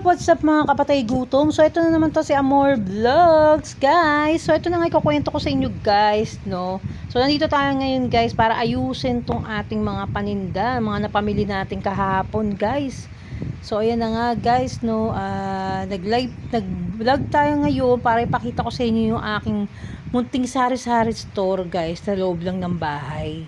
up? What's up mga kapatay gutom? So ito na naman to si Amor Vlogs, guys. So ito na nga ikukwento ko sa inyo, guys, no. So nandito tayo ngayon, guys, para ayusin tong ating mga paninda, mga napamili natin kahapon, guys. So ayan na nga, guys, no. ah, nag-live, nag-vlog tayo ngayon para ipakita ko sa inyo yung aking munting sari-sari store, guys, sa loob lang ng bahay.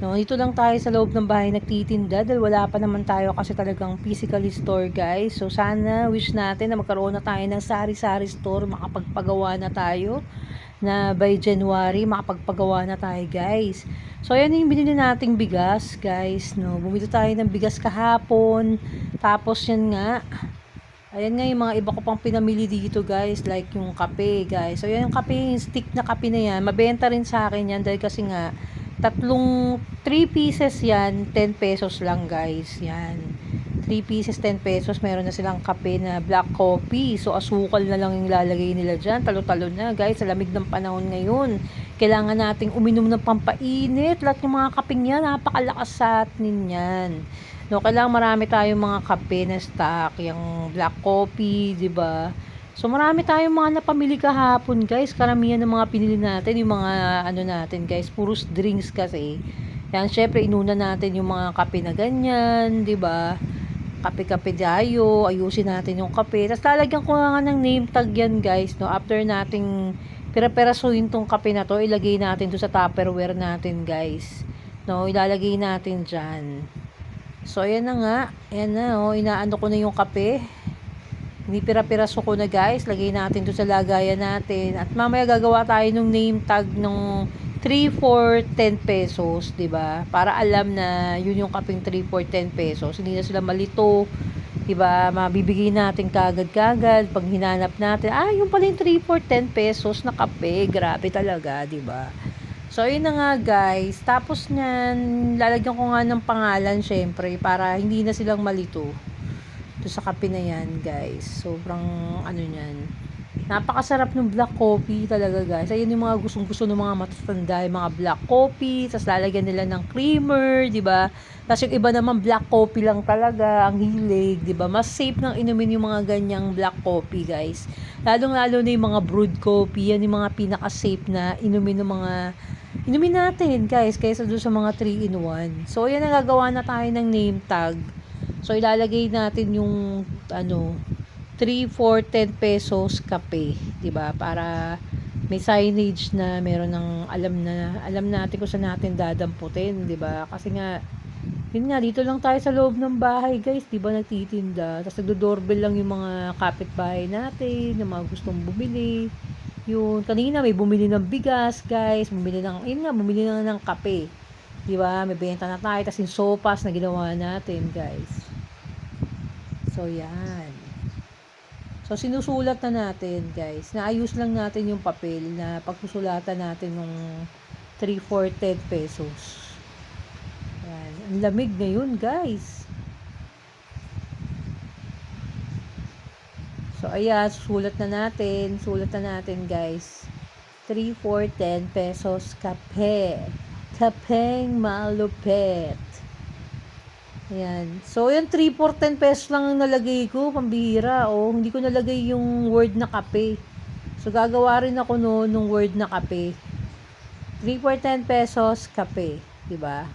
No, dito lang tayo sa loob ng bahay nagtitinda dahil wala pa naman tayo kasi talagang physical store guys. So sana wish natin na magkaroon na tayo ng sari-sari store, makapagpagawa na tayo na by January makapagpagawa na tayo guys. So ayan yung binili nating bigas guys. No, bumili tayo ng bigas kahapon. Tapos yan nga, Ayan nga yung mga iba ko pang pinamili dito guys, like yung kape guys. So yan yung kape, yung stick na kape na yan, mabenta rin sa akin yan dahil kasi nga, tatlong 3 pieces yan, 10 pesos lang guys. Yan. 3 pieces, 10 pesos. Meron na silang kape na black coffee. So, asukal na lang yung lalagay nila dyan. Talo-talo na guys. Sa lamig ng panahon ngayon. Kailangan nating uminom ng pampainit. Lahat ng mga kapeng yan, napakalakas sa atin yan. No, kailangan marami tayong mga kape na stock. Yung black coffee, di ba? So marami tayong mga napamili kahapon guys. Karamihan ng mga pinili natin, yung mga ano natin guys, puros drinks kasi. Yan, syempre inuna natin yung mga kape na ganyan, 'di ba? Kape-kape dayo, ayusin natin yung kape. Tapos lalagyan ko nga ng name tag yan guys, no. After nating pira-perasuhin tong kape na to, ilagay natin do sa Tupperware natin guys. No, ilalagay natin diyan. So ayan na nga, ayan na oh, inaano ko na yung kape. Nipira-piraso ko na guys. Lagay natin to sa lagayan natin. At mamaya gagawa tayo ng name tag ng 3 for 10 pesos, 'di ba? Para alam na yun yung kaping 3 for 10 pesos. Hindi na sila malito. 'Di ba? Mabibigay natin kagad-kagad pag hinanap natin. Ah, yung pala yung 3 for 10 pesos na kape. Grabe talaga, 'di ba? So, yun na nga guys. Tapos niyan, lalagyan ko nga ng pangalan syempre para hindi na silang malito. Ito sa kape na yan, guys. Sobrang, ano niyan. Napakasarap ng black coffee talaga, guys. Ayun yung mga gustong-gusto ng mga matatanda, yung mga black coffee. Tapos lalagyan nila ng creamer, di ba? Tapos yung iba naman black coffee lang talaga, ang hilig, di ba? Mas safe nang inumin yung mga ganyang black coffee, guys. Lalong-lalo na yung mga brewed coffee, yan yung mga pinaka-safe na inumin ng mga inumin natin, guys, kaysa doon sa mga 3-in-1. So, yan, nagagawa na tayo ng name tag. So, ilalagay natin yung, ano, 3, 4, 10 pesos kape, ba? Para may signage na meron ng alam na alam natin kung saan natin dadamputin, ba? Kasi nga yun nga dito lang tayo sa loob ng bahay, guys, 'di ba? Nagtitinda. Tapos nagdo-doorbell lang yung mga kapitbahay natin, yung mga gustong bumili. Yun, kanina may bumili ng bigas, guys, bumili ng yun nga, bumili na ng kape. 'Di ba? May benta na tayo tapos yung sopas na ginawa natin, guys. So, yan. So, sinusulat na natin, guys. Naayos lang natin yung papel na pagsusulatan natin ng 3, 4, 10 pesos. Yan. Ang lamig ngayon, guys. So, ayan. Susulat na natin. Sulat na natin, guys. 3, 4, 10 pesos kape. Kapeng malupet. Ayan. So, yan, 3 for 10 pesos lang ang nalagay ko. Pambihira. O, hindi ko nalagay yung word na kape. So, gagawa rin ako no, nung word na kape. 3 for 10 pesos, kape. ba?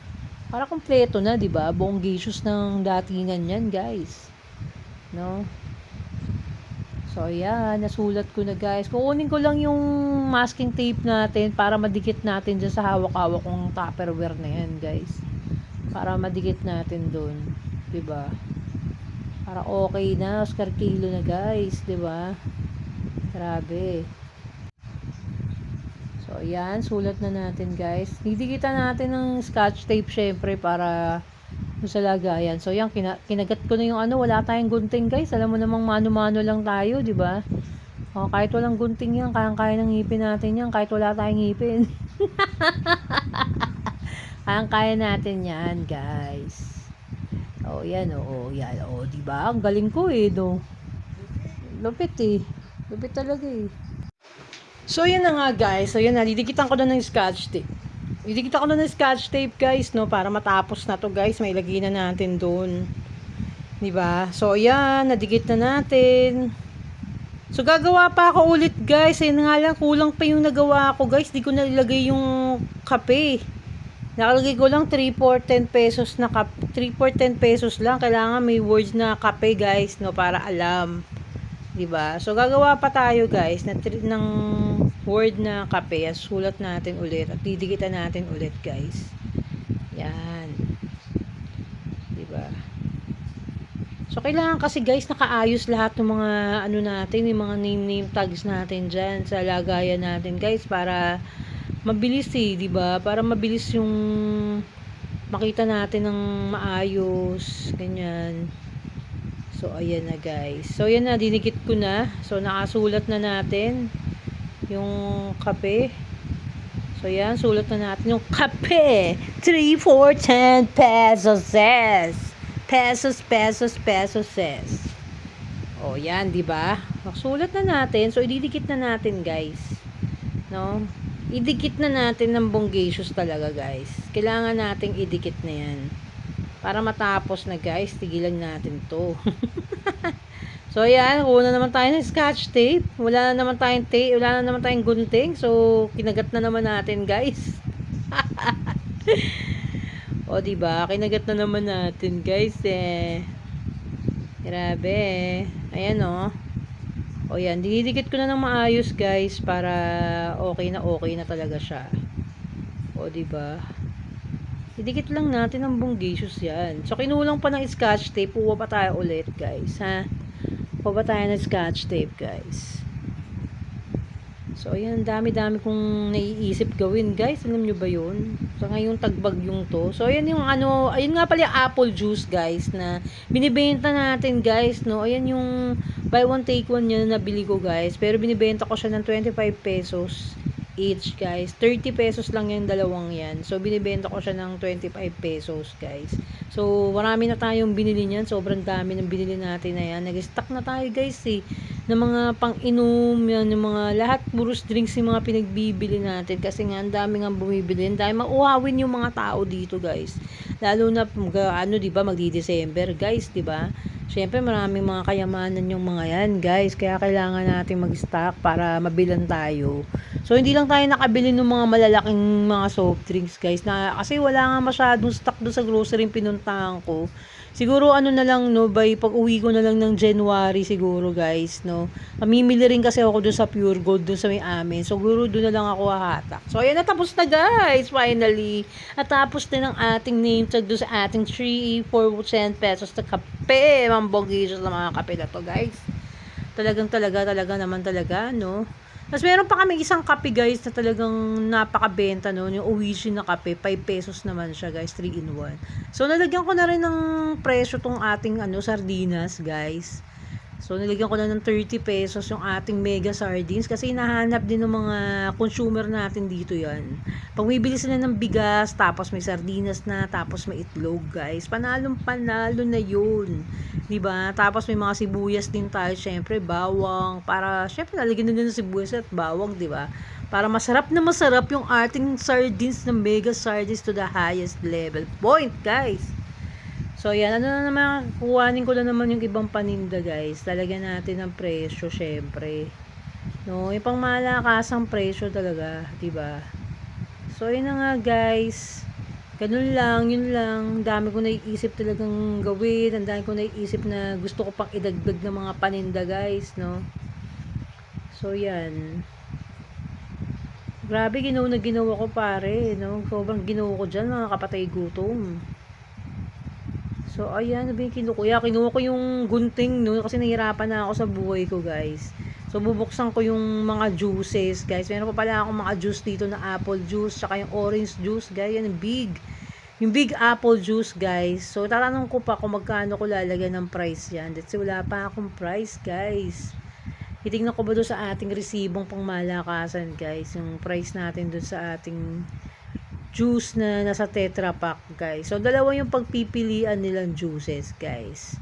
Para kompleto na, ba? Buong gisus ng datingan yan, guys. No? So, ayan. Nasulat ko na, guys. Kukunin ko lang yung masking tape natin para madikit natin dyan sa hawak-hawak kong tupperware na yan, guys para madikit natin doon, 'di ba? Para okay na, Oscar kilo na guys, 'di ba? Grabe. So, ayan, sulat na natin guys. Didikitan natin ng scotch tape syempre para sa lagayan. So, yan, kina kinagat ko na yung ano, wala tayong gunting guys. Alam mo namang mano-mano lang tayo, 'di ba? Oh, kahit walang gunting yan, kayang-kaya ng ngipin natin yan, kahit wala tayong ngipin. Kayang-kaya natin yan, guys. Oh, yan, oh, yan. Oh, di ba? Ang galing ko eh, no. Lupit eh. Lupit talaga eh. So, yun na nga, guys. So, yun na. Didikitan ko na ng scotch tape. Didikitan ko na ng scotch tape, guys, no. Para matapos na to, guys. May lagay na natin doon. 'Di ba? So, ayan, nadikit na natin. So, gagawa pa ako ulit, guys. Ayun nga lang, kulang pa yung nagawa ko, guys. Di ko na ilagay yung kape. Nakalagay ko lang 3 for 10 pesos na kap 3 for 10 pesos lang. Kailangan may words na kape, guys, no, para alam. 'Di ba? So, gagawa pa tayo, guys, na ng word na kape. At sulat natin ulit. At didikitan natin ulit, guys. Yan. 'Di ba? So, kailangan kasi guys, nakaayos lahat ng mga ano natin, yung mga name-name tags natin dyan sa lagayan natin guys para mabilis eh, di ba? Para mabilis yung makita natin ng maayos, ganyan. So, ayan na guys. So, ayan na, dinikit ko na. So, nakasulat na natin yung kape. So, yan, sulat na natin yung kape. 3, 4, 10 pesos. Pesos, pesos, pesos, yes. O, yan, di ba? Sulat na natin. So, ididikit na natin, guys. No? Idikit na natin ng bonggasius talaga, guys. Kailangan nating idikit na yan. Para matapos na, guys, tigilan natin to. so, ayan. Kuna naman tayo ng scotch tape. Wala na naman tayong tape. Wala na naman tayong gunting. So, kinagat na naman natin, guys. O, di ba? Kinagat na naman natin, guys, eh. Grabe. Ayan, oh. O, yan. Dinidikit ko na ng maayos, guys, para okay na okay na talaga siya. O, di ba? Idikit lang natin ang bonggasius yan. So, kinulang pa ng scotch tape. Puwa pa tayo ulit, guys, ha? Puwa pa tayo ng scotch tape, guys. So, ayan, dami-dami kong naiisip gawin, guys. Alam nyo ba yun? So, ngayong tagbag yung to. So, ayan yung ano, ayun nga pala yung apple juice, guys, na binibenta natin, guys, no? Ayan yung buy one, take one yun na nabili ko, guys. Pero binibenta ko siya ng 25 pesos each, guys. 30 pesos lang yung dalawang yan. So, binibenta ko siya ng 25 pesos, guys. So, marami na tayong binili niyan. Sobrang dami ng binili natin na yan. Nag-stock na tayo, guys, eh ng mga pang-inom, yan, yung mga lahat puros drinks yung mga pinagbibili natin kasi nga ang dami nga bumibili. Ang dami mauhawin yung mga tao dito, guys. Lalo na ano, 'di ba, magdi-December, guys, 'di ba? Syempre, maraming mga kayamanan yung mga yan, guys. Kaya kailangan natin mag-stock para mabilan tayo. So, hindi lang tayo nakabili ng mga malalaking mga soft drinks, guys. Na, kasi wala nga masyadong stock doon sa grocery yung pinuntahan ko. Siguro ano na lang no, by pag uwi ko na lang ng January siguro guys, no. Mamimili rin kasi ako doon sa Pure Gold doon sa may amin. So, siguro doon na lang ako hahatak. So, ayan natapos na guys, finally. At tapos din ang ating name tag doon sa ating 3, 4, 10 pesos na kape. Mambogisius na mga kape na to guys. Talagang talaga, talaga naman talaga, no. Tapos meron pa kami isang kape guys na talagang napakabenta no, yung Uwishi na kape, 5 pesos naman siya guys, 3 in 1. So nalagyan ko na rin ng presyo tong ating ano sardinas guys. So nilagyan ko na ng 30 pesos yung ating mega sardines kasi hinahanap din ng mga consumer natin dito yan. Pag bibili sila ng bigas, tapos may sardinas na, tapos may itlog guys. Panalong panalo na yun. ba? Tapos may mga sibuyas din tayo, syempre bawang para syempre lalagyan na ng sibuyas at bawang, ba? Para masarap na masarap yung ating sardines na mega sardines to the highest level. Point, guys. So, yan. Ano na naman, kuhanin ko na naman yung ibang paninda, guys. Talagyan natin ng presyo, syempre. No, yung pang malakasang presyo talaga, ba? So, yun na nga, guys. Ganun lang, yun lang. Ang dami ko naiisip talagang gawin. Ang dami ko naiisip na gusto ko pang idagdag ng mga paninda, guys, no? So, yan. Grabe, ginawa na ginawa ko, pare, no? Sobrang ginawa ko dyan, mga kapatay gutom. So, ayan, sabi kinukuya. Kinuha ko yung gunting, no? Kasi nahirapan na ako sa buhay ko, guys. So, bubuksan ko yung mga juices, guys. Meron pa pala akong mga juice dito na apple juice, tsaka yung orange juice, guys. Yan, big. Yung big apple juice, guys. So, tatanong ko pa kung magkano ko lalagyan ng price yan. That's wala pa akong price, guys. Titignan ko ba doon sa ating resibong pang malakasan, guys. Yung price natin doon sa ating juice na nasa Tetra Pak, guys. So, dalawa yung pagpipilian nilang juices, guys.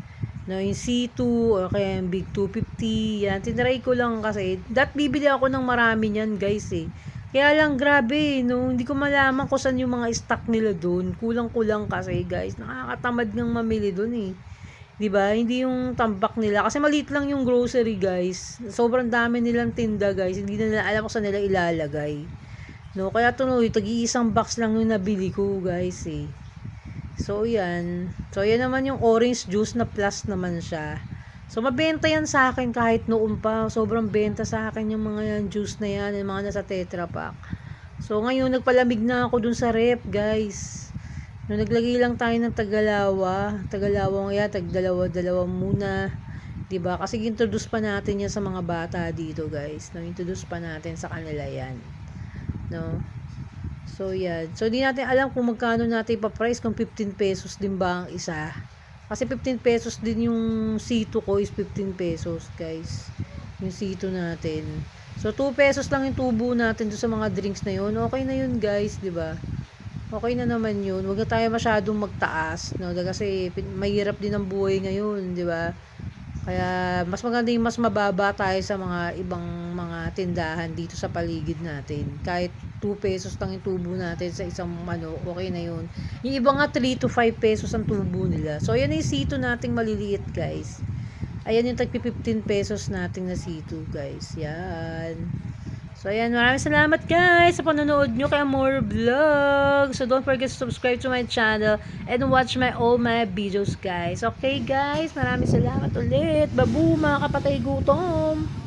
No, yung C2 o kaya yung Big 250, yan. Tinry ko lang kasi. Dat bibili ako ng marami niyan, guys, eh. Kaya lang, grabe, no. Hindi ko malaman kung saan yung mga stock nila doon. Kulang-kulang kasi, guys. Nakakatamad ng mamili doon, eh. 'Di ba? Hindi yung tambak nila kasi maliit lang yung grocery, guys. Sobrang dami nilang tinda, guys. Hindi na nila alam kung saan nila ilalagay. No, kaya tuloy, tag-iisang box lang yung nabili ko, guys, eh. So, yan. So, yan naman yung orange juice na plus naman siya. So, mabenta yan sa akin kahit noon pa. Sobrang benta sa akin yung mga yan, juice na yan, yung mga nasa Tetra Pak. So, ngayon, nagpalamig na ako dun sa rep, guys. No, naglagay lang tayo ng tagalawa. Tagalawa nga, tagdalawa-dalawa muna. 'Di ba Kasi introduce pa natin yan sa mga bata dito, guys. No, introduce pa natin sa kanila yan. No? So, yan. So, di natin alam kung magkano natin ipa-price kung 15 pesos din ba ang isa. Kasi 15 pesos din yung sito ko is 15 pesos, guys. Yung sito natin. So, 2 pesos lang yung tubo natin doon sa mga drinks na yun. Okay na yun, guys, di ba? Okay na naman yun. Huwag na tayo masyadong magtaas, no? Kasi mahirap din ang buhay ngayon, di ba? Kaya mas maganda yung mas mababa tayo sa mga ibang mga tindahan dito sa paligid natin. Kahit 2 pesos lang yung tubo natin sa isang ano, okay na yun. Yung iba nga 3 to 5 pesos ang tubo nila. So, ayan yung sito nating maliliit, guys. Ayan yung tagpi 15 pesos nating na sito, guys. Yan. So, ayan. Maraming salamat, guys, sa panonood nyo kay More Vlog. So, don't forget to subscribe to my channel and watch my all my videos, guys. Okay, guys? Maraming salamat ulit. Babu, mga kapatay gutom.